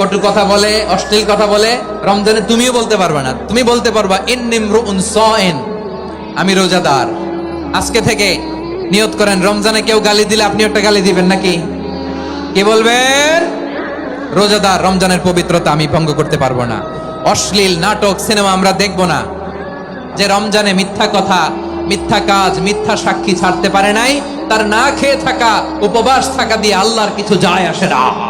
কটু কথা বলে, অশ্লীল কথা বলে, রমজানে তুমিও বলতে পারবে না। তুমি বলতে পারবা ইন্নিমরু উনসাএন আমি রোজাদার আজকে থেকে নিয়ত করেন, রমজানে কেউ গালি দিলে আপনি একটা গালি দিবেন নাকি? কি বলবেন? রোজাদার, রমজানের পবিত্রতা আমি ভঙ্গ করতে পারব না। অশ্লীল নাটক, সিনেমা আমরা দেখব না। যে রমজানে মিথ্যা কথা, মিথ্যা কাজ, মিথ্যা সাক্ষী ছাড়তে পারে নাই, তার না খেয়ে থাকা, উপবাস থাকা দিয়ে আল্লাহর কিছু যায় আসে না।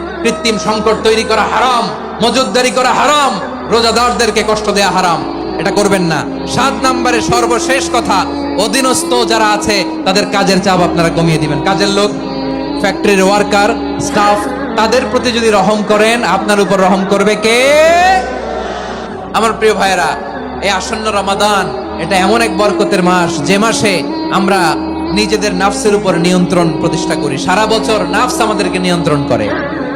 কৃত্রিম সংকট তৈরি করা হারাম মজুদদারি করা হারাম, রোজাদারদেরকে কষ্ট দেয়া হারাম। এটা করবেন না। সাত নম্বরে সর্বশেষ কথা, অধীনস্থ যারা আছে, তাদের কাজের চাপ আপনারা কমিয়ে দিবেন। কাজের লোক ফ্যাক্টরির ওয়ার্কার স্টাফ তাদের প্রতি যদি রহম করেন, আপনার উপর রহম করবে কে? আমার প্রিয় ভাইয়েরা, এই আসন্ন রমাদান, এটা এমন এক বরকতের মাস। যে মাসে আমরা নিজেদের নাফসের উপর নিয়ন্ত্রণ প্রতিষ্ঠা করি। সারা বছর নাফস আমাদেরকে নিয়ন্ত্রণ করে।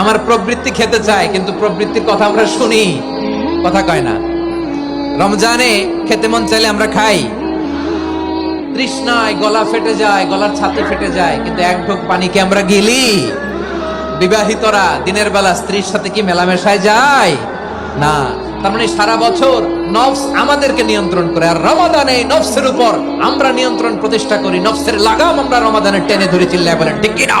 আমার প্রবৃত্তি খেতে চায়, কিন্তু প্রবৃত্তির কথা আমরা শুনি। কথা কয় না। রমজানে খেতে মন চাইলে আমরা খাই। তৃষ্ণায় গলা ফেটে যায়, গলার ছাতি ফেটে যায়, কিন্তু এক ঢোক পানিকে আমরা গিলি। বিবাহিতরা, দিনের বেলা স্ত্রীর সাথে কি মেলামেশায় যায়? না। তার মানে সারা বছর নফস আমাদেরকে নিয়ন্ত্রণ করে, আর রমাদানে নফসের উপর আমরা নিয়ন্ত্রণ প্রতিষ্ঠা করি, নফসের লাগাম আমরা রমাদানে টেনে ধরে চিল্লায় বলেন, ঠিক কিনা?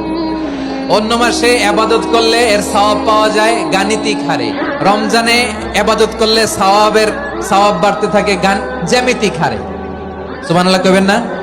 অন্য মাসে আবাদত করলে এর সওয়াব পাওয়া যায় গাণিতিক হারে। রমজানে আবাদত করলে সওয়াবের সওয়াব বাড়তে থাকে গান জ্যামিতিক হারে। সুবহানাল্লাহ কবেন না?